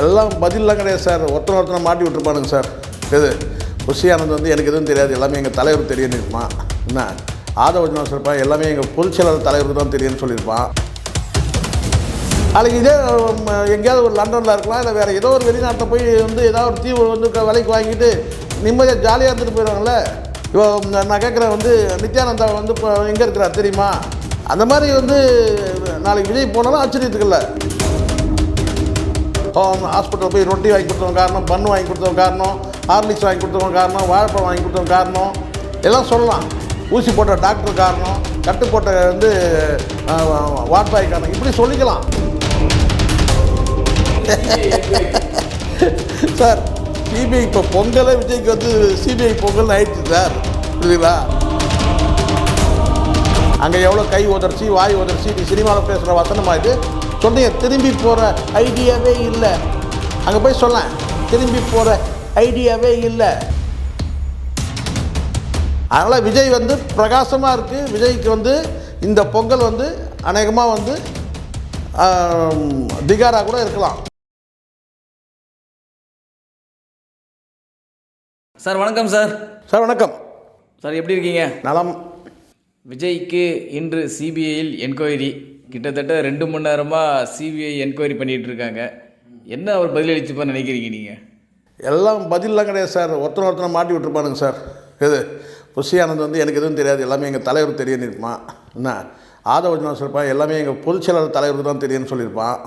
எல்லாம் பதிலெலாம் கிடையாது சார். ஒருத்தனை ஒருத்தனை மாட்டி விட்டுருப்பானுங்க சார். இது புஷி வந்து எனக்கு எதுவும் தெரியாது. எல்லாமே எங்கள் தலைவர் தெரியும்னு இருப்பான். என்ன? ஆதவஜனம் சொல்லிருப்பான் எல்லாமே எங்கள் பொதுச்செயலாளர் தலைவருக்கு தான் தெரியும்னு சொல்லியிருப்பான். நாளைக்கு இதே எங்கேயாவது ஒரு லண்டனில் இருக்கலாம் இல்லை வேறு ஏதோ ஒரு வெளிநாட்டில் போய் வந்து ஏதாவது ஒரு தீவு வந்து விலைக்கு வாங்கிட்டு நிம்மதியாக ஜாலியாக இருந்துட்டு போயிடுவாங்கல்ல? இப்போ நான் கேட்குறேன் வந்து நித்யானந்தா வந்து இப்போ எங்கே இருக்கிறா தெரியுமா? அந்த மாதிரி வந்து நாளைக்கு விஜய் போனாலும் ஆச்சரியத்துக்கு ஹாஸ்பிட்டலில் போய் ரொட்டி வாங்கி கொடுத்தவங்க காரணம் பன்னு வாங்கி கொடுத்தவங்க காரணம் ஹார்லிக்ஸ் வாங்கி கொடுத்தவங்க காரணம் வாழைப்பழம் வாங்கி கொடுத்தவங்க காரணம் எல்லாம் சொல்லலாம். ஊசி போட்ட டாக்டர் காரணம் கட்டு போட்ட வந்து வாட்பாய் காரணம் இப்படி சொல்லிக்கலாம். சார் சிபிஐ இப்போ பொங்கலே விஜய்க்கு வந்து சிபிஐ பொங்கல் ஆயிடுச்சு சார் புரியுதுங்களா? அங்கே எவ்வளோ கை உதர்ச்சி வாய் உதர்ச்சி நீ சினிமாவில் பேசுகிற வசனமாக இது? சொன்னீங்க திரும்பி போகிற ஐடியாவே இல்லை. அங்கே போய் சொல்லேன் திரும்பி போகிற ஐடியாவே இல்லை. அதனால் விஜய் வந்து பிரகாசமாக இருக்குது விஜய்க்கு வந்து இந்த பொங்கல் வந்து அநேகமாக வந்து ஆம், திகாரா கூட இருக்கலாம். சார் வணக்கம் சார். சார் வணக்கம். சார் எப்படி இருக்கீங்க? நலம். விஜய்க்கு இன்று சிபிஐயில் என்கொயரி கிட்டத்தட்ட ரெண்டு மணி நேரமாக சிபிஐ என்கொயரி பண்ணிகிட்டு இருக்காங்க. என்ன அவர் பதிலளிச்சுப்பான்னு நினைக்கிறீங்க நீங்கள் எல்லாம் பதிலெலாம் கிடையாது சார். ஒருத்தனை ஒருத்தனை மாட்டி விட்டுருப்பானுங்க சார். இது புஷி ஆனந்த் வந்து எனக்கு எதுவும் தெரியாது. எல்லாமே எங்கள் தலைவர் தெரியும்னு இருப்பான். என்ன? ஆதவஜனம் சொல்லியிருப்பான் எல்லாமே எங்கள் பொதுச்செயலாளர் தலைவருக்கு தான் தெரியும்னு சொல்லியிருப்பான்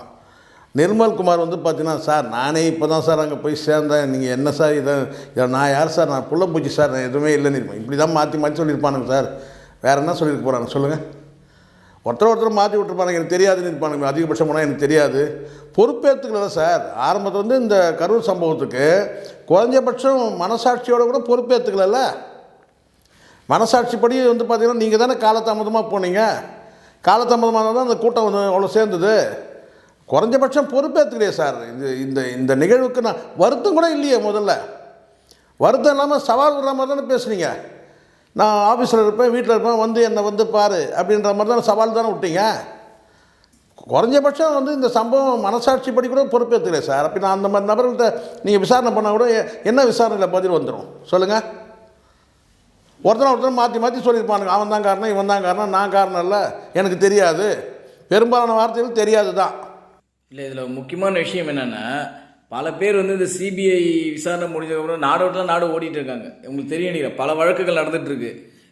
நிர்மல் குமார் வந்து பார்த்தீங்கன்னா சார் நானே இப்போ தான் சார் அங்கே போய் சேர்ந்தேன். நீங்கள் என்ன சார் இதை? இதை நான் யார் சார்? நான் புள்ள பூச்சி சார். நான் எதுவுமே இல்லைன்னு இருப்பேன். இப்படி தான் மாற்றி மாற்றி சொல்லியிருப்பானுங்க சார். வேறு என்ன சொல்லியிருக்க போகிறாங்க சொல்லுங்கள் ஒருத்தர் ஒருத்தர் மாற்றி விட்டுருப்பானுங்க. எனக்கு தெரியாதுன்னு இருப்பாங்க அதிகபட்சம் போனால் எனக்கு தெரியாது. பொறுப்பேற்றுக்கல சார். ஆரம்பத்தில் வந்து இந்த கரூர் சம்பவத்துக்கு குறைஞ்சபட்சம் மனசாட்சியோட கூட பொறுப்பேற்றுக்கல மனசாட்சிப்படி வந்து பார்த்தீங்கன்னா நீங்கள் தானே காலதாமதமாக போனீங்க. காலதாமதமாக தான் அந்த கூட்டம் வந்து அவ்வளோ சேர்ந்தது. குறைஞ்சபட்சம் பொறுப்பேற்றுக்கலையே சார். இது இந்த இந்த நிகழ்வுக்கு நான் வருத்தம் கூட இல்லையே முதல்ல. வருத்தம் இல்லாமல் சவால் விடுற மாதிரி தானே பேசுனீங்க. நான் ஆஃபீஸில் இருப்பேன் வீட்டில் இருப்பேன் வந்து என்னை வந்து பாரு அப்படின்ற மாதிரி தான் சவால் தானே விட்டீங்க? குறைஞ்சபட்சம் வந்து இந்த சம்பவம் மனசாட்சிப்படி கூட பொறுப்பேற்றுக்கிறேன் சார். அப்படி நான் அந்த மாதிரி நபர்கள்ட்ட நீங்கள் விசாரணை பண்ணால் கூட என்ன விசாரணையில் பதில் வந்துடும் சொல்லுங்கள் ஒருத்தனை ஒருத்தனை மாற்றி மாற்றி சொல்லியிருப்பானுங்க. அவன் தான் காரணம் இவன் தான் காரணம் நான் காரணம் இல்லை எனக்கு தெரியாது. பெரும்பாலான வார்த்தைகள் தெரியாது தான் இல்லை இதில் முக்கியமான விஷயம் என்னென்னா பல பேர் வந்து இந்த சிபிஐ விசாரணை முடிஞ்சதுக்கப்புறம் நாடோட்டெலாம் நாடு ஓடிட்டு இருக்காங்க. உங்களுக்கு நினைக்கிறேன் பல வழக்குகள் நடந்துட்டு இருக்கு.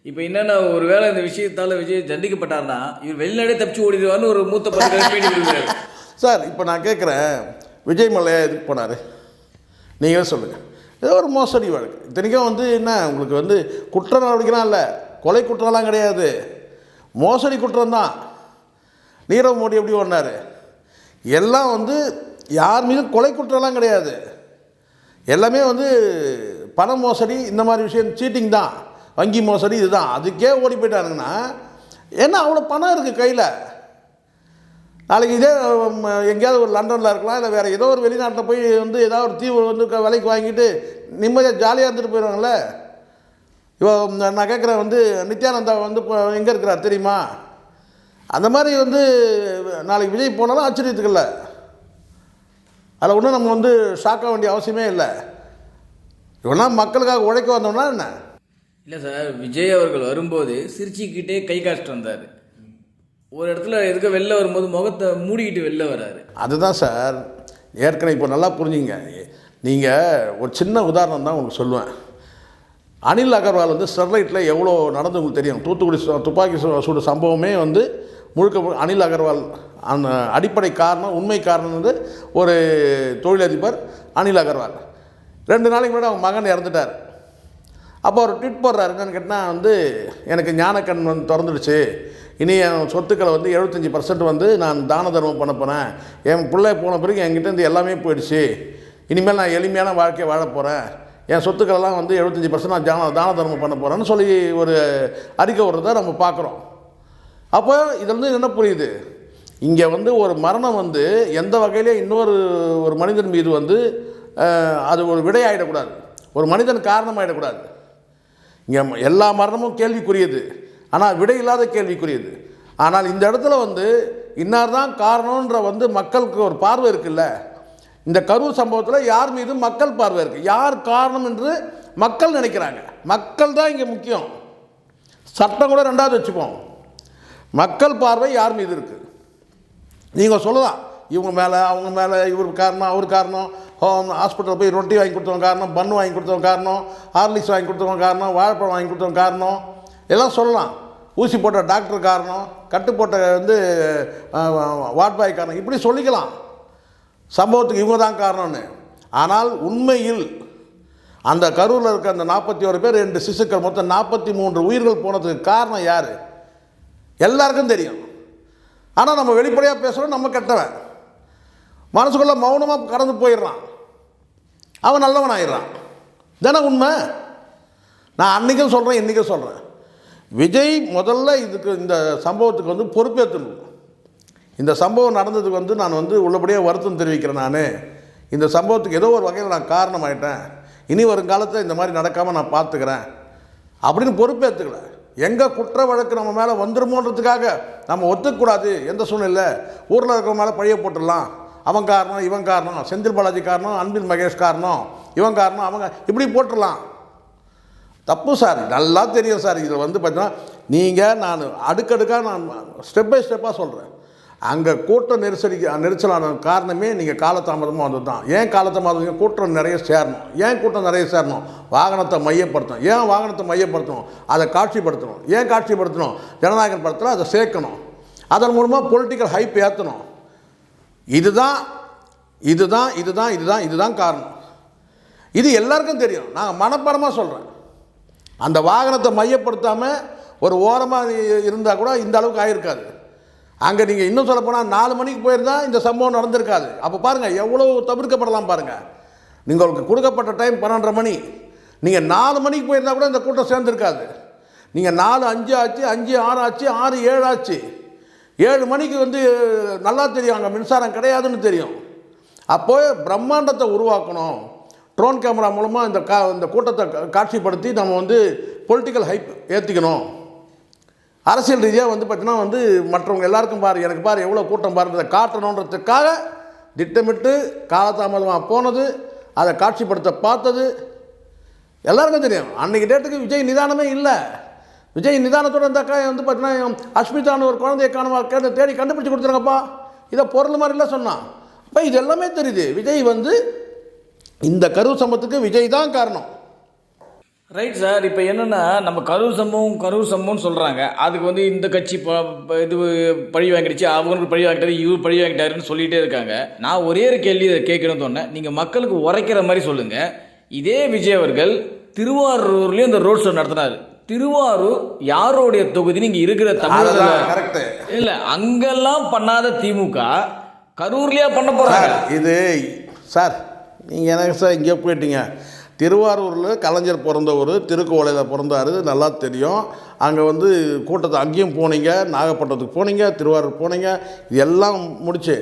இப்போ என்னென்ன ஒருவேளை இந்த விஷயத்தால் விஜய் தண்டிக்கப்பட்டார்னா இவர் வெளிநாடே தப்பிச்சு ஓடிடுவார்னு ஒரு மூத்த பத்திரிகை சார் இப்போ நான் கேட்குறேன் விஜய் மல்லையா எதுக்கு போனார்? நீங்களே சொல்லுங்கள் ஏதோ ஒரு மோசடி வழக்கு. இத்தனைக்கும் வந்து என்ன உங்களுக்கு வந்து குற்ற நடவடிக்கைலாம் இல்லை. கொலை குற்றம்லாம் கிடையாது. மோசடி குற்றம் தான். நீரவ் மோடி எப்படி ஒன்றார் எல்லாம் வந்து யார் மீதும் கொலை குற்றம்லாம் கிடையாது. எல்லாமே வந்து பண மோசடி இந்த மாதிரி விஷயம் சீட்டிங் தான். வங்கி மோசடி இதுதான். அதுக்கே ஓடி போயிட்டாருங்கன்னா என்ன அவ்வளோ பணம் இருக்குது கையில். நாளைக்கு இதே எங்கேயாவது ஒரு லண்டனில் இருக்கலாம் இல்லை வேறு ஏதோ ஒரு வெளிநாட்டில் போய் வந்து ஏதாவது ஒரு தீவு வந்து விலைக்கு வாங்கிட்டு நிம்மதியாக ஜாலியாக இருந்துட்டு போயிடுவாங்கல்ல. இப்போ நான் கேட்குறேன் வந்து நித்யானந்தா வந்து இப்போ எங்கே இருக்கிறார் தெரியுமா? அந்த மாதிரி வந்து நாளைக்கு விஜய் போனாலும் ஆச்சரியத்துக்கு இல்லை. அதில் ஒன்றும் நம்ம வந்து ஷாக்க வேண்டிய அவசியமே இல்லை. இவனா மக்களுக்காக உழைக்க வந்தோம்னா என்ன? இல்லை சார் விஜய் அவர்கள் வரும்போது சிரிச்சுக்கிட்டே கை காட்டிட்டு வந்தார். ஒரு இடத்துல எதுக்கு வெளில வரும்போது முகத்தை மூடிக்கிட்டு வெளில வராரு. அதுதான் சார். ஏற்கனவே இப்போ நல்லா புரிஞ்சுங்க. நீங்கள் ஒரு சின்ன உதாரணம் தான் உங்களுக்கு சொல்லுவேன். அனில் அகர்வால் வந்து ஸ்டெர்லைட்டில் எவ்வளோ நடந்து உங்களுக்கு தெரியும்? தூத்துக்குடி துப்பாக்கி சூடு சம்பவமே வந்து முழுக்க அனில் அகர்வால் அந்த அடிப்படை காரணம் உண்மை காரணம் வந்து ஒரு தொழிலதிபர் அனில் அகர்வால். ரெண்டு நாளைக்கு முன்னாடி அவங்க மகன் இறந்துட்டார். அப்போ அவர் ட்வீட் போடுறாரு என்னன்னு கேட்டால் வந்து எனக்கு ஞானக்கண் வந்து திறந்துடுச்சு. இனி என் சொத்துக்களை வந்து எழுபத்தஞ்சி பர்சன்ட் வந்து நான் தான தர்மம் பண்ண போகிறேன் என் பிள்ளை போன பிறகு என்கிட்ட இருந்து எல்லாமே போயிடுச்சு. இனிமேல் நான் எளிமையான வாழ்க்கையை வாழ போகிறேன் என் சொத்துக்களெல்லாம் வந்து எழுபத்தஞ்சி பர்சன்ட் நான் தான தான தர்மம் பண்ண போகிறேன்னு சொல்லி ஒரு அறிக்கை விடுறத நம்ம பார்க்குறோம். அப்போ இதுலேருந்து என்ன புரியுது? இங்கே வந்து ஒரு மரணம் வந்து எந்த வகையிலே இன்னொரு ஒரு மனிதன் மீது வந்து அது ஒரு விடையாயிடக்கூடாது. ஒரு மனிதன் காரணமாயிடக்கூடாது. இங்கே எல்லா மரணமும் கேள்விக்குரியது. ஆனால் விடை இல்லாத கேள்விக்குரியது. ஆனால் இந்த இடத்துல வந்து இன்னார் தான் காரணன்ற வந்து மக்களுக்கு ஒரு பார்வை இருக்குல்ல? இந்த கரூர் சம்பவத்தில் யார் மீது மக்கள் பார்வை இருக்குது யார் காரணம் என்று மக்கள் நினைக்கிறாங்க. மக்கள் தான் இங்கே முக்கியம். சட்டம் கூட ரெண்டாவது வச்சுப்போம். மக்கள் பார்வை யார் மீது இருக்குது நீங்கள் சொல்லலாம். இவங்க மேலே அவங்க மேலே இவர் காரணம் அவர் காரணம். ஹாஸ்பிட்டலில் போய் ரொட்டி வாங்கி கொடுத்தவங்க காரணம் பன் வாங்கி கொடுத்தவங்க காரணம் ஹார்லிக்ஸ் வாங்கி கொடுத்தவங்க காரணம் வாழைப்பழம் வாங்கி கொடுத்தவங்க காரணம். எல்லாம் சொல்லலாம். ஊசி போட்ட டாக்டர் காரணம் கட்டு போட்ட வந்து வாட்பாய் காரணம். இப்படி சொல்லிக்கலாம். சம்பவத்துக்கு இவங்க தான் காரணம்னு. ஆனால் உண்மையில் அந்த கரூரில் இருக்க அந்த நாற்பத்தி ஒரு பேர் ரெண்டு சிசுக்கள் மொத்தம் நாற்பத்தி மூன்று உயிர்கள் போனதுக்கு காரணம் யார்? எல்லாருக்கும் தெரியும். ஆனால் நம்ம வெளிப்படையாக பேசுகிறோம் நம்ம கெட்டவன் மனசுக்குள்ளே மௌனமாக கடந்து போயிடுறான். அவன் நல்லவன் ஆயிடுறான் தானே உண்மை? நான் அன்றைக்கும் சொல்கிறேன் இன்றைக்கும் சொல்கிறேன் விஜய் முதல்ல இதுக்கு இந்த சம்பவத்துக்கு வந்து பொறுப்பேற்றணும் இந்த சம்பவம் நடந்ததுக்கு வந்து நான் வந்து உள்ளபடியாக வருத்தம் தெரிவிக்கிறேன் நான். இந்த சம்பவத்துக்கு ஏதோ ஒரு வகையில் நான் காரணமாயிட்டேன். இனி வருங்காலத்தில் இந்த மாதிரி நடக்காமல் நான் பார்த்துக்கிறேன் அப்படின்னு பொறுப்பேற்றுக்கல எங்கே குற்ற வழக்கு நம்ம மேலே வந்துருமோன்றதுக்காக நம்ம ஒத்துக்கூடாது எந்த சூழ்நிலை ஊரில் இருக்கிறவங்க மேலே பழிய போட்டுடலாம். அவன் காரணம் இவன் காரணம் செந்தில் பாலாஜி காரணம் அன்பில் மகேஷ் காரணம் இவன் காரணம் அவங்க இப்படி போட்டுடலாம். தப்பு சார் நல்லா தெரியும் சார். இதில் வந்து பார்த்தீங்கன்னா நீங்கள் நான் அடுக்கடுக்காக நான் ஸ்டெப் பை ஸ்டெப்பாக சொல்கிறேன் அங்கே கூட்ட நெரிசடி நெரிசலான காரணமே நீங்கள் காலதாமதமாக வந்தது தான் ஏன் காலதாமதம்? கூட்டம் நிறைய சேரணும்? ஏன் கூட்டம் நிறைய சேரணும்? வாகனத்தை மையப்படுத்தணும். ஏன் வாகனத்தை மையப்படுத்தணும்? அதை காட்சிப்படுத்தணும். ஏன் காட்சிப்படுத்தணும்? ஜனநாயகன் படத்தில் அதை சேர்க்கணும். அதன் மூலமாக பொலிட்டிக்கல் ஹைப் ஏற்றணும் இதுதான் இதுதான் இதுதான் இதுதான் இதுதான் காரணம். இது எல்லாருக்கும் தெரியும். நான் மனப்படமாக சொல்கிறேன் அந்த வாகனத்தை மையப்படுத்தாமல் ஒரு ஓரமாக இருந்தால் கூட இந்த அளவுக்கு ஆகிருக்காது அங்கே நீங்கள் இன்னும் சொல்ல போனால் நாலு மணிக்கு போயிருந்தால் இந்த சம்பவம் நடந்திருக்காது. அப்போ பாருங்கள் எவ்வளோ தவிர்க்கப்படலாம் பாருங்கள் உங்களுக்கு கொடுக்கப்பட்ட டைம் பன்னெண்டரை மணி. நீங்கள் நாலு மணிக்கு போயிருந்தால் கூட இந்த கூட்டம் சேர்ந்துருக்காது. நீங்கள் நாலு அஞ்சு ஆச்சு அஞ்சு ஆறு ஆச்சு ஆறு ஏழு ஆச்சு. ஏழு மணிக்கு வந்து நல்லா தெரியும் அங்கே மின்சாரம் கிடையாதுன்னு தெரியும். அப்போ பிரம்மாண்டத்தை உருவாக்கணும். ட்ரோன் கேமரா மூலமாக இந்த கா இந்த கூட்டத்தை காட்சிப்படுத்தி நம்ம வந்து பொலிட்டிக்கல் ஹைப் ஏற்றிக்கணும் அரசியல் ரீதியாக வந்து பார்த்தீங்கன்னா வந்து மற்றவங்க எல்லாருக்கும் பாரு எனக்கு பாரு எவ்வளோ கூட்டம் பாருன்றதை காட்டணுன்றதுக்காக திட்டமிட்டு காலதாமதமாக போனது அதை காட்சிப்படுத்த பார்த்தது. எல்லாருக்கும் தெரியும். அன்றைக்கி டேட்டுக்கு விஜய் நிதானமே இல்லை. விஜய் நிதானத்தோட இருந்தாக்கா வந்து பார்த்தீங்கன்னா அஸ்மிதான்னு ஒரு குழந்தைய காணுவா கேட்டு தேடி கண்டுபிடிச்சி கொடுத்துருங்கப்பா. இதை பொருள் மாதிரிலாம் சொன்னான். அப்போ இது எல்லாமே தெரியுது. விஜய் வந்து இந்த கரு சம்பத்துக்கு விஜய் தான் காரணம். ரைட் சார் இப்போ என்னென்னா நம்ம கரூர் சம்பவம் கரூர் சம்பவம்னு சொல்கிறாங்க அதுக்கு வந்து இந்த கட்சி இது பழி வாங்கிடுச்சு. அவங்களுக்கு பழி வாங்கிட்டாரு இவர் பழி வாங்கிட்டாருன்னு சொல்லிகிட்டே இருக்காங்க. நான் ஒரே ஒரு கேள்வி இதை கேட்கணும்னு சொன்னேன். நீங்கள் மக்களுக்கு உரைக்கிற மாதிரி சொல்லுங்கள் இதே விஜய் அவர்கள் திருவாரூர்லேயும் இந்த ரோட் ஷோ நடத்தினார் திருவாரூர் யாருடைய தொகுதி? நீங்கள் இருக்கிற தமிழக கரெக்டு இல்லை அங்கெல்லாம் பண்ணாத திமுக கரூர்லயா பண்ண போகிறாங்க இது சார் நீங்கள் எனக்கு சார் இங்கே போயிட்டீங்க? திருவாரூரில் கலைஞர் பிறந்தவர் திருக்கோளையில் பிறந்தார். நல்லா தெரியும். அங்கே வந்து கூட்டத்தை அங்கேயும் போனீங்க நாகப்பட்டினத்துக்கு போனீங்க திருவாரூர் போனீங்க. இது எல்லாம் முடிச்சு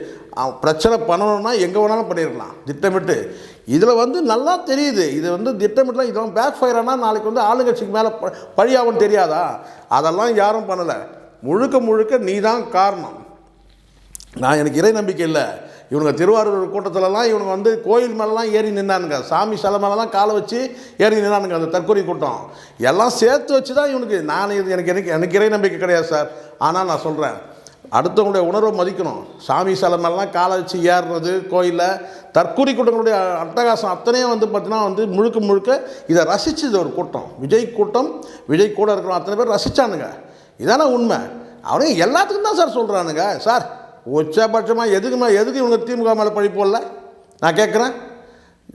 பிரச்சனை பண்ணணும்னா எங்கே வேணாலும் பண்ணிடலாம் திட்டமிட்டு. இதில் வந்து நல்லா தெரியுது. இது வந்து திட்டமிட்டுலாம் இதெல்லாம் பேக் ஃபயர் ஆனால் நாளைக்கு வந்து ஆளுங்கட்சிக்கு மேலே ப பழியாகும் தெரியாதா? அதெல்லாம் யாரும் பண்ணலை. முழுக்க முழுக்க நீ தான் காரணம். நான் எனக்கு இறை நம்பிக்கை இல்லை. இவனுங்க திருவாரூர் கூட்டத்திலலாம் இவனுங்க வந்து கோயில் மேலெலாம் ஏறி நின்னானுங்க. சாமி சிலை மேலெலாம் காலை வச்சு ஏறி நின்னானுங்க அந்த தற்கொலை கூட்டம். எல்லாம் சேர்த்து வச்சு தான் இவனுக்கு நான் இது எனக்கு எனக்கு எனக்கு இறை நம்பிக்கை கிடையாது சார். ஆனால் நான் சொல்கிறேன் அடுத்தவங்களுடைய உணர்வை மதிக்கணும். சாமி சிலை மேலாம் காலை வச்சு ஏறுறது கோயிலில் தற்கொலை கூட்டங்களுடைய அட்டகாசம் அத்தனையும் வந்து பார்த்தீங்கன்னா வந்து முழுக்க முழுக்க இதை ரசிச்சது ஒரு கூட்டம். விஜய் கூட்டம் விஜய் கூட இருக்கிற அத்தனை பேர் ரசித்தானுங்க இதானே உண்மை. அவனுங்க எல்லாத்துக்கும் தான் சார் சொல்கிறானுங்க சார் உச்சபட்சமாக எதுக்கு மேலே எதுக்கு இவங்க திமுக மேலே பழி போடல நான் கேட்குறேன்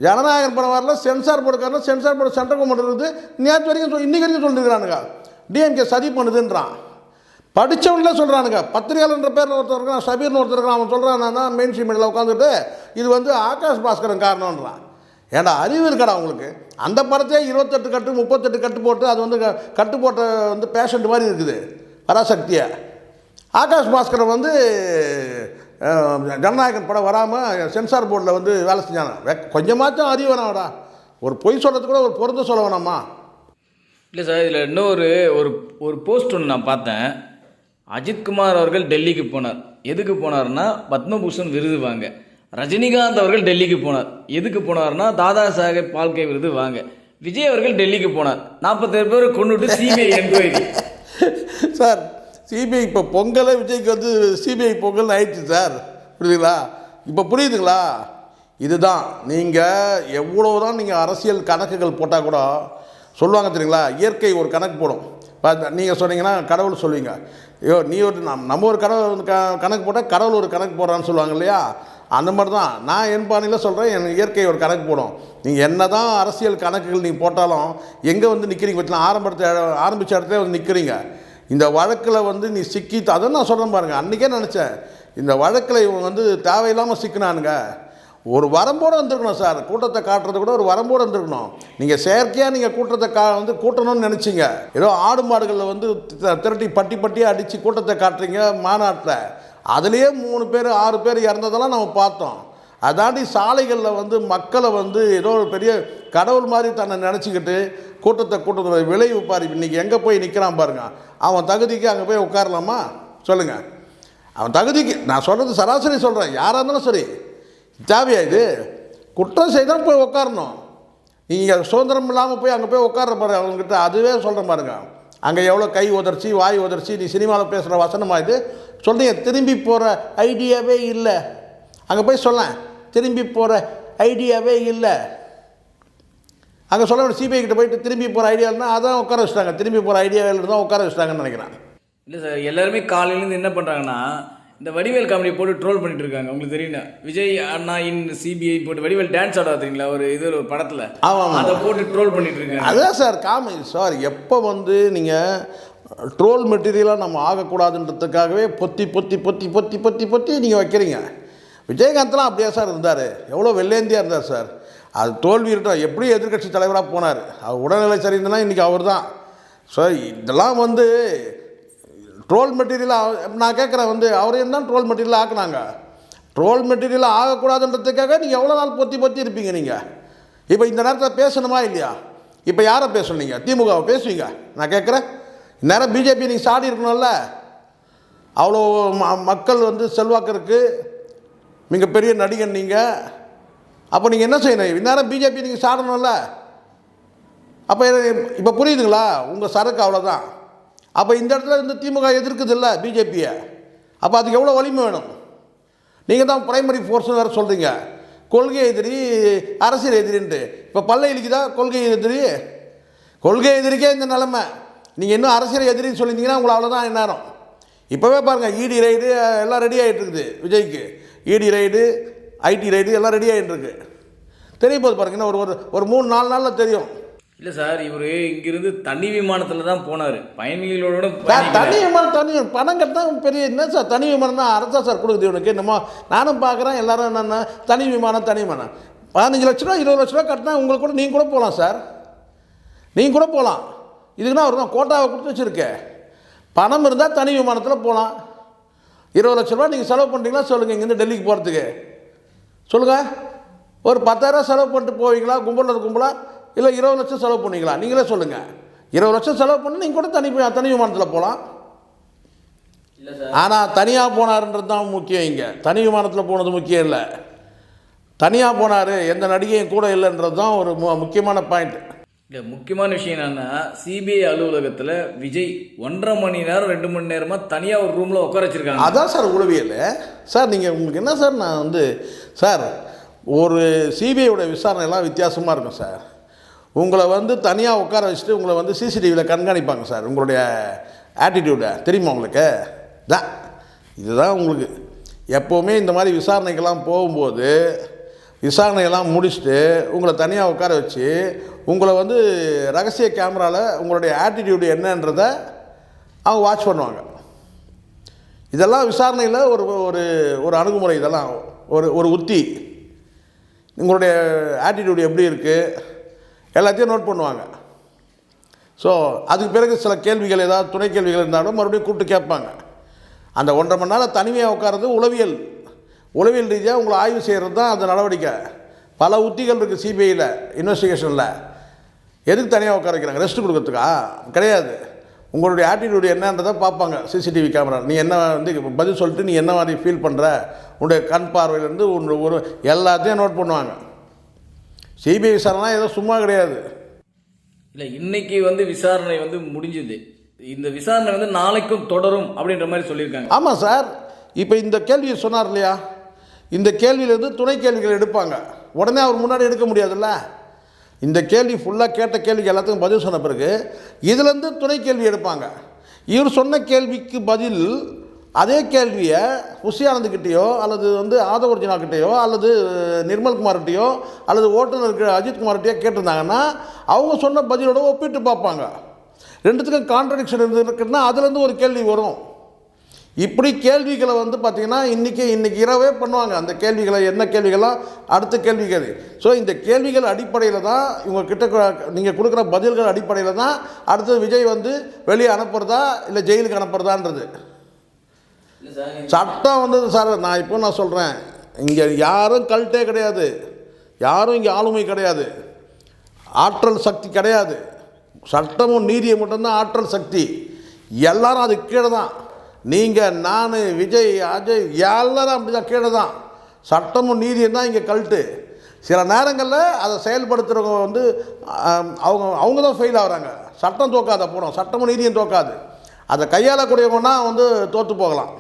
ஜனநாயகன் படம் வரல சென்சார் போர்டு காரணம் சென்சார் போர்டு சென்ட்ரல் கவர்மெண்ட் இருக்குது. நேற்று வரைக்கும் இன்றைக்கு இன்றைக்கி வரைக்கும் சொல்லியிருக்கிறானுங்க டிஎம்கே சதி பண்ணுதுன்றான். படித்தவங்களே சொல்கிறானுங்க பத்திரிகையாளன்ற பேரில் ஒருத்தர் இருக்கான் சபீர்னு ஒருத்தர் இருக்கான் அவன் சொல்கிறான் தான் மெயின் ஸ்ட்ரீமில் உட்காந்துட்டு இது வந்து ஆகாஷ் பாஸ்கரன் காரணம்ன்றான். ஏன்டா அறிவு இருக்கடா உங்களுக்கு? அந்த படத்தையே இருபத்தெட்டு கட்டு முப்பத்தெட்டு கட்டு போட்டு அது வந்து கட்டு போட்ட வந்து பேஷண்ட் மாதிரி இருக்குது. பராசக்தியை. ஆகாஷ் பாஸ்கரன் வந்து ஜனநாயகன் படம் வராமல் சென்சார் போர்டில் வந்து வேலை செஞ்சாங்க. கொஞ்சமாச்சும் அறிவு வேணாம்டா. ஒரு பொய் சொல்கிறது கூட ஒரு பொருந்த சொல்ல வேணாமா? இல்லை சார் இதில் இன்னொரு ஒரு ஒரு போஸ்ட் ஒன்று நான் பார்த்தேன். அஜித்குமார் அவர்கள் டெல்லிக்கு போனார். எதுக்கு போனார்னா பத்மபூஷன் விருது வாங்க. ரஜினிகாந்த் அவர்கள் டெல்லிக்கு போனார். எதுக்கு போனார்னா தாதா சாஹேப் பால்கே விருது வாங்க. விஜய் அவர்கள் டெல்லிக்கு போனார். நாற்பத்தேழு பேர் கொண்டுட்டு சிபிஐ என்கொயரி சார் சிபிஐ இப்போ பொங்கலே விஜய்க்கு வந்து சிபிஐ பொங்கல் ஆயிடுச்சு சார். புரியுதுங்களா? இப்போ புரியுதுங்களா? இதுதான். நீங்கள் எவ்வளோ தான் நீங்கள் அரசியல் கணக்குகள் போட்டால் கூட சொல்லுவாங்க தெரியுங்களா? இயற்கை ஒரு கணக்கு போடும். நீங்கள் சொன்னீங்கன்னா கடவுள் சொல்லுவீங்க. ஐயோ நீ ஒரு நம் நம்ம ஒரு கடவுள் க கணக்கு போட்டால் கடவுள் ஒரு கணக்கு போடுறான்னு சொல்லுவாங்க இல்லையா? அந்த மாதிரி தான் நான் என் பாணியில் சொல்கிறேன் என் இயற்கை ஒரு கணக்கு போடும். நீங்கள் என்ன தான் அரசியல் கணக்குகள் நீங்கள் போட்டாலும் எங்கே வந்து நிற்கிறீங்க பற்றிலாம் ஆரம்பத்தை ஆரம்பித்த இடத்துல வந்து நிற்கிறீங்க இந்த வழக்கில் வந்து நீ சிக்கி அதை நான் சொல்கிறேன் பாருங்கள் அன்றைக்கே நினச்சேன். இந்த வழக்கில் இவங்க வந்து தேவையில்லாமல் சிக்கினானுங்க. ஒரு வரம்போடு வந்திருக்கணும் சார். கூட்டத்தை காட்டுறது கூட ஒரு வரம்போடு வந்திருக்கணும். நீங்கள் செயற்கையாக நீங்கள் கூட்டத்தை கா வந்து கூட்டணும்னு நினச்சிங்க. ஏதோ ஆடு மாடுகளில் வந்து திரட்டி பட்டி பட்டியாக அடித்து கூட்டத்தை காட்டுறீங்க மாநாட்டில். அதுலேயே மூணு பேர் ஆறு பேர் இறந்ததெல்லாம் நம்ம பார்த்தோம். அதாண்டி சாலைகளில் வந்து மக்களை வந்து ஏதோ ஒரு பெரிய கடவுள் மாதிரி தன்னை நினச்சிக்கிட்டு கூட்டத்தை கூட்டத்தை விளைவு பாரு. இன்றைக்கி எங்கே போய் நிற்கிறான் பாருங்க. அவன் தகுதிக்கு அங்கே போய் உட்காரலாமா? சொல்லுங்கள் அவன் தகுதிக்கு நான் சொல்கிறது சராசரி சொல்கிறேன் யாராக இருந்தாலும் சரி. தேவையா இது? குற்றம் செய்தால் போய் உட்காரணும். நீங்கள் சுதந்திரம் இல்லாமல் போய் அங்கே போய் உட்கார பாரு. அவங்ககிட்ட அதுவே சொல்கிறேன் பாருங்க. அங்கே எவ்வளோ கை உதர்ச்சி வாய் உதர்ச்சி நீ சினிமாவில் பேசுகிற வசனமாக இது? சொல்கிறீங்க திரும்பி போகிற ஐடியாவே இல்லை. அங்கே போய் சொல்லேன். திரும்பி போகிற ஐடியாவே இல்லை. அங்கே சொல்ல சிபிஐ கிட்ட போயிட்டு திரும்பி போகிற ஐடியா இருந்தால் அதான் உட்கார வச்சுட்டாங்க. திரும்பி போகிற ஐடியா தான் உட்கார வச்சுட்டாங்கன்னு நினைக்கிறேன் இல்லை சார் எல்லாருமே காலையிலேருந்து என்ன பண்ணுறாங்கன்னா இந்த வடிவேல் காமெடி போட்டு ட்ரோல் பண்ணிட்டு இருக்காங்க. உங்களுக்கு தெரியும் விஜய் அண்ணா இன் சிபிஐ போட்டு வடிவேல் டான்ஸ் ஆடா ஒரு இது ஒரு படத்தில். ஆமாம், ஆமாம். அதை போட்டு ட்ரோல் பண்ணிட்டு இருக்காங்க. அதான் சார் காமெடி சார் எப்போ வந்து நீங்கள் ட்ரோல் மெட்டீரியலாக நம்ம ஆகக்கூடாதுன்றதுக்காகவே பொத்தி பொத்தி பொத்தி பொத்தி பொத்தி பொத்தி நீங்கள் வைக்கிறீங்க. விஜயகாந்த்லாம் அப்படியே சார் இருந்தார்? எவ்வளோ வெள்ளேந்தியாக இருந்தார் சார். அது தோல்வி இருக்கட்டும் எப்படி எதிர்க்கட்சி தலைவராக போனார்? அவர் உடல்நிலை சரியிருந்தனா இன்றைக்கி அவர் தான் ஸோ இதெல்லாம் வந்து ட்ரோல் மெட்டீரியலாக நான் கேட்குறேன் வந்து அவரையும் தான் ட்ரோல் மெட்டீரியல் ஆக்குனாங்க? ட்ரோல் மெட்டீரியல் ஆகக்கூடாதுன்றதுக்காக நீங்கள் எவ்வளோ நாள் பொத்தி பொத்தி இருப்பீங்க நீங்கள் இப்போ இந்த நேரத்தில் பேசணுமா இல்லையா? இப்போ யாரை பேசணும் நீங்கள் திமுகவை பேசுவீங்க? நான் கேட்குறேன். இந்நேரம் பிஜேபி நீங்கள் சாடி இருக்கணும்ல? அவ்வளோ ம மக்கள் வந்து செல்வாக்கு இருக்குது மிகப்பெரிய நடிகன் நீங்கள் அப்போ நீங்கள் என்ன செய்யணும்? இந்நேரம் பிஜேபி நீங்கள் சாடணும்ல. அப்போ இப்போ புரியுதுங்களா? உங்கள் சரக்கு அவ்வளோதான் அப்போ இந்த இடத்துல இருந்து திமுக எதிர்க்குது இல்லை பிஜேபியை அப்போ அதுக்கு எவ்வளோ வலிமை வேணும்? நீங்கள் தான் பிரைமரி ஃபோர்ஸ்னு வேறு சொல்கிறீங்க கொள்கை எதிரி அரசியல் எதிரின்ட்டு. இப்போ பல்ல இழிக்குதா? கொள்கை எதிரி. கொள்கை எதிரிக்கே இந்த நிலமை. நீங்கள் இன்னும் அரசியல் எதிரின்னு சொல்லியிருந்தீங்கன்னா உங்களை அவ்வளோதான் எந்நேரம். இப்போவே பாருங்கள் இடி ரைடு எல்லாம் ரெடி ஆகிட்டு இருக்குது விஜய்க்கு. இடி ரைடு ஐடி ரைடு எல்லாம் ரெடி ஆகிட்டு இருக்கு தெரிய போது பாருங்க ஒரு ஒரு ஒரு மூணு நாலு நாளில் தெரியும். இல்லை சார் இவர் இங்கிருந்து தனி விமானத்தில் தான் போனார். பயணிகளோட. தனி விமானம் தனி பணம் கட்டினா பெரிய என்ன சார்? தனி விமானம் தான் அரசா சார் கொடுக்குது இவனுக்கு என்னமோ நானும் பார்க்குறேன் எல்லாரும் என்னென்ன தனி விமானம் தனி விமானம். பதினஞ்சு லட்ச ரூபா இருபது லட்ச ரூபா கட்டினா உங்களுக்கு கூட நீங்கள் கூட போகலாம் சார். நீங்கள் கூட போகலாம் இதுக்குன்னா ஒரு தான் கோட்டாவை கொடுத்து வச்சுருக்கேன். பணம் இருந்தால் தனி விமானத்தில் போகலாம் இருபது லட்ச ரூபா நீங்கள் செலவு பண்ணுறீங்களா சொல்லுங்கள் இங்கேருந்து டெல்லிக்கு போகிறதுக்கு சொல்லுங்கள் ஒரு பத்தாயிரம் செலவு பண்ணிட்டு போவீங்களா? கும்பலில் கும்பலா? இல்லை இருபது லட்சம் செலவு பண்ணுவீங்களா நீங்களே சொல்லுங்கள் இருபது லட்சம் செலவு பண்ணி நீங்கள் கூட தனி தனி விமானத்தில் போகலாம் ஆனால் தனியாக போனாருன்றது தான் முக்கியம் இங்கே. தனி விமானத்தில் போனது முக்கியம் இல்லை. தனியாக போனார் எந்த நடிகையும் கூட இல்லைன்றது தான் ஒரு முக்கியமான பாயிண்ட் இல்லை முக்கியமான விஷயம் என்னன்னா சிபிஐ அலுவலகத்தில் விஜய் ஒன்றரை மணி நேரம் ரெண்டு மணி நேரமாக தனியாக ஒரு ரூமில் உட்கார வச்சிருக்காங்க. அதான் சார் உளவியல் சார் நீங்கள் உங்களுக்கு என்ன சார் நான் வந்து சார் ஒரு சிபிஐயோட விசாரணை எல்லாம் வித்தியாசமாக இருக்கும் சார். உங்களை வந்து தனியாக உட்கார வச்சுட்டு உங்களை வந்து சிசிடிவியில் கண்காணிப்பாங்க சார். உங்களுடைய ஆட்டிடியூடை தெரியுமா உங்களுக்கு? தான் இதுதான் உங்களுக்கு. எப்போவுமே இந்த மாதிரி விசாரணைக்கெல்லாம் போகும்போது விசாரணையெல்லாம் முடிச்சுட்டு உங்களை தனியாக உட்கார வச்சு உங்களை வந்து ரகசிய கேமராவில் உங்களுடைய ஆட்டிடியூடு என்னன்றதை அவங்க வாட்ச் பண்ணுவாங்க. இதெல்லாம் விசாரணையில் ஒரு ஒரு ஒரு அணுகுமுறை இதெல்லாம். ஒரு ஒரு உத்தி. உங்களுடைய ஆட்டிடியூடு எப்படி இருக்குது எல்லாத்தையும் நோட் பண்ணுவாங்க. ஸோ அதுக்கு பிறகு சில கேள்விகள் ஏதாவது துணை கேள்விகள் இருந்தாலும் மறுபடியும் கூப்பிட்டு கேட்பாங்க. அந்த ஒன்றரை மணி நேரம் தனிமையாக உட்கார்றது உளவியல். உளவியல் ரீதியாக உங்களை ஆய்வு செய்கிறது தான் அந்த நடவடிக்கை. பல உத்திகள் இருக்குது சிபிஐயில் இன்வெஸ்டிகேஷனில் எதுக்கு தனியாக உட்கார வைக்கிறாங்க ரெஸ்ட் கொடுக்கறதுக்கா? கிடையாது. உங்களுடைய ஆட்டிடியூட் என்னன்றதை பார்ப்பாங்க. சிசிடிவி கேமரா நீ என்ன வந்து பதில் சொல்லிட்டு நீ என்ன மாதிரி ஃபீல் பண்ணுற உன்னுடைய கண் பார்வையிலேருந்து உன் ஒரு எல்லாத்தையும் நோட் பண்ணுவாங்க. சிபிஐ விசாரணை ஏதோ சும்மா கிடையாது. இல்லை இன்னைக்கு வந்து விசாரணை வந்து முடிஞ்சுது. இந்த விசாரணை வந்து நாளைக்கும் தொடரும் அப்படின்ற மாதிரி சொல்லியிருக்காங்க. ஆமாம் சார். இப்போ இந்த கேள்வியை சொன்னார் இல்லையா? இந்த கேள்வியிலேருந்து துணை கேள்விகள் எடுப்பாங்க. உடனே அவர் முன்னாடி எடுக்க முடியாதுல்ல? இந்த கேள்வி ஃபுல்லாக கேட்ட கேள்விக்கு எல்லாத்துக்கும் பதில் சொன்ன பிறகு இதுலேருந்து துணை கேள்வி எடுப்பாங்க. இவர் சொன்ன கேள்விக்கு பதில் அதே கேள்வியை புஷியானந்துக்கிட்டேயோ அல்லது வந்து ஆதவர்ஜினாக்கிட்டேயோ அல்லது நிர்மல்குமார்கிட்டையோ அல்லது ஓட்டுநருக்கு அஜித்குமார்கிட்டயோ கேட்டிருந்தாங்கன்னா அவங்க சொன்ன பதிலோட ஒப்பிட்டு பார்ப்பாங்க. ரெண்டுத்துக்கும் கான்ட்ரடிக்ஷன் இருந்துருக்குன்னா அதுலேருந்து ஒரு கேள்வி வரும். இப்படி கேள்விகளை வந்து பார்த்திங்கன்னா இன்றைக்கி இன்றைக்கி இரவே பண்ணுவாங்க. அந்த கேள்விகளை என்ன கேள்விகள்லாம்? அடுத்த கேள்விகள். ஸோ இந்த கேள்விகள் அடிப்படையில் தான் இவங்க கிட்ட நீங்கள் கொடுக்குற பதில்கள் அடிப்படையில் தான் அடுத்தது விஜய் வந்து வெளியே அனுப்புறதா இல்லை ஜெயிலுக்கு சார் சட்டம் வந்து சார் நான் இப்போ நான் சொல்கிறேன் இங்கே யாரும் கல்ட்டே கிடையாது. யாரும் இங்கே ஆளுமை கிடையாது. ஆற்றல் சக்தி கிடையாது. சட்டமும் நீதியை மட்டும்தான் ஆற்றல் சக்தி. எல்லாரும் அது கீழே தான். நீங்கள் நான் விஜய் அஜய் எல்லாரும் அப்படி தான் கீழே தான் சட்டமும் நீதியும் தான் இங்கே கல்ட்டு சில நேரங்களில் அதை செயல்படுத்துகிறவங்க வந்து அவங்க அவங்க தான் ஃபெயில் ஆகுறாங்க. சட்டம் தோக்காத போகிறோம் சட்டமும் நீதியும் தோக்காது. அதை கையாளக்கூடியவங்கன்னா வந்து தோற்று போகலாம்.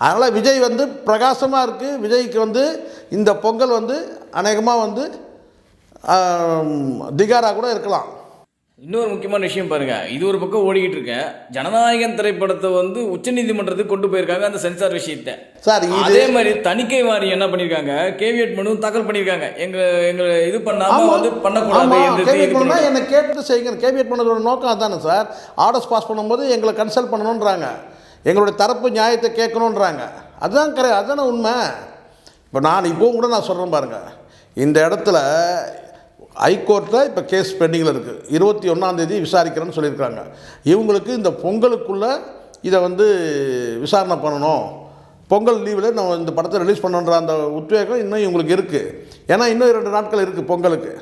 அதனால் விஜய் வந்து பிரகாசமாக இருக்குது விஜய்க்கு வந்து இந்த பொங்கல் வந்து அநேகமாக வந்து திகாராக கூட இருக்கலாம். இன்னொரு முக்கியமான விஷயம் பாருங்க. இது ஒரு பக்கம் ஓடிக்கிட்டு இருக்க. ஜனநாயகன் திரைப்படத்தை வந்து உச்சநீதிமன்றத்துக்கு கொண்டு போயிருக்காங்க அந்த சென்சார் விஷயத்தை. சார் இது அதே மாதிரி தணிக்கை வாரியம் என்ன பண்ணிருக்காங்க? கேவியட் மனு தாக்கல் பண்ணிருக்காங்க. எங்க எங்க இது பண்ணாம ஆமா. வந்து பண்ணக்கூடாது. என்னை கேட்டுட்டு செய்யுங்க. கேவியட் பண்ணதோட நோக்கம் அதானே சார்? ஆர்டர்ஸ் பாஸ் பண்ணும்போது எங்களை கன்சல்ட் பண்ணணுன்றாங்க எங்களுடைய தரப்பு நியாயத்தை கேட்கணுன்றாங்க அதுதான் கரெக்ட் அதுதானே உண்மை. இப்போ நான் இப்போவும் கூட நான் சொல்கிறேன் பாருங்கள் இந்த இடத்துல ஹைகோர்ட்டில் இப்போ கேஸ் பெண்டிங்கில் இருக்குது இருபத்தி ஒன்றாந்தேதி விசாரிக்கிறேன்னு சொல்லியிருக்காங்க. இவங்களுக்கு இந்த பொங்கலுக்குள்ளே இதை வந்து விசாரணை பண்ணணும். பொங்கல் லீவில் நம்ம இந்த படத்தை ரிலீஸ் பண்ணுன்ற அந்த உத்வேகம் இன்னும் இவங்களுக்கு இருக்குது ஏன்னா இன்னும் இரண்டு நாட்கள் இருக்குது பொங்கலுக்கு.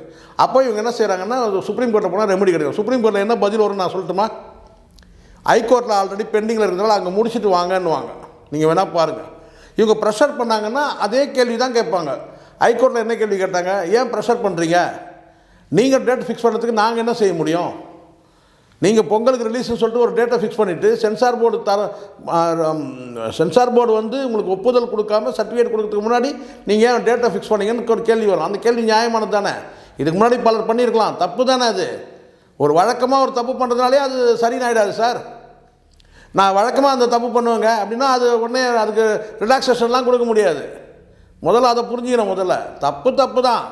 அப்போ இவங்க என்ன செய்கிறாங்கன்னா சுப்ரீம் கோர்ட்டில் போனால் ரெமெடி கிடைக்கும். சுப்ரீம் கோர்ட்டில் என்ன பதில் வரும்னு நான் சொல்லட்டுமா? ஹைகோர்ட்டில் ஆல்ரெடி பெண்டிங்கில் இருக்கிறதால அங்கே முடிச்சுட்டு வாங்கன்னுவாங்க. நீங்கள் வேணால் பாருங்கள் இவங்க ப்ரெஷர் பண்ணாங்கன்னா அதே கேள்வி தான் கேட்பாங்க ஹைகோர்ட்டில் என்ன கேள்வி கேட்டாங்க? ஏன் ப்ரெஷர் பண்ணுறீங்க நீங்கள் டேட் ஃபிக்ஸ் பண்ணுறதுக்கு நாங்கள் என்ன செய்ய முடியும்? நீங்கள் பொங்கலுக்கு ரிலீஸ்னு சொல்லிட்டு ஒரு டேட்டை ஃபிக்ஸ் பண்ணிவிட்டு சென்சார் போர்டு தர சென்சார் போர்டு வந்து உங்களுக்கு ஒப்புதல் கொடுக்காம சர்டிஃபிகேட் கொடுக்கறதுக்கு முன்னாடி நீங்கள் ஏன் டேட்டை ஃபிக்ஸ் பண்ணீங்கன்னு ஒரு கேள்வி வரும். அந்த கேள்வி நியாயமானது தானே? இதுக்கு முன்னாடி பலர் பண்ணியிருக்கலாம். தப்பு தானே அது? ஒரு வழக்கமாக ஒரு தப்பு பண்ணுறதுனாலே அது சரின்னு ஆகிடாது சார். நான் வழக்கமாக அந்த தப்பு பண்ணுவேங்க. அப்படின்னா அது உடனே அதுக்கு ரிலாக்ஸேஷன்லாம் கொடுக்க முடியாது. முதல்ல அதை புரிஞ்சுக்கிறேன் முதல்ல. தப்பு தப்பு தான்.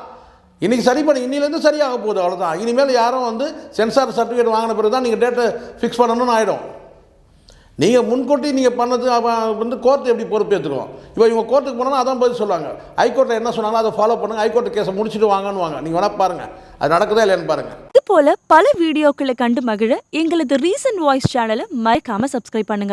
இன்றைக்கி சரி பண்ணி இன்னிலேருந்து சரியாக போகுது அவ்வளோதான் இனிமேல் யாரும் வந்து சென்சார் சர்டிஃபிகேட் வாங்கின பிறகு தான் நீங்கள் டேட்டை ஃபிக்ஸ் பண்ணணும்னு ஆகிடும் நீங்கள் முன்கூட்டி நீங்கள் பண்ணது அவன் வந்து கோர்ட்டு எப்படி பொறுப்பேற்றுக்கும் இப்போ இவங்க கோர்ட்டுக்கு போனால் அதான் பதில் சொல்லுவாங்க. ஹைகோர்ட்டில் என்ன சொன்னாலும் அதை ஃபாலோ பண்ணுங்கள் ஹைகோர்ட்டு கேஸை முடிச்சுட்டு வாங்கன்னு வாங்க நீங்கள் வேணால் பாருங்கள் அது நடக்குதா இல்லையான்னு பாருங்கள் இது போல் பல வீடியோக்களை கண்டு மகிழ எங்களது ரீசன்ட் வாய்ஸ் சேனலை மறக்காம சப்ஸ்கிரைப் பண்ணுங்க.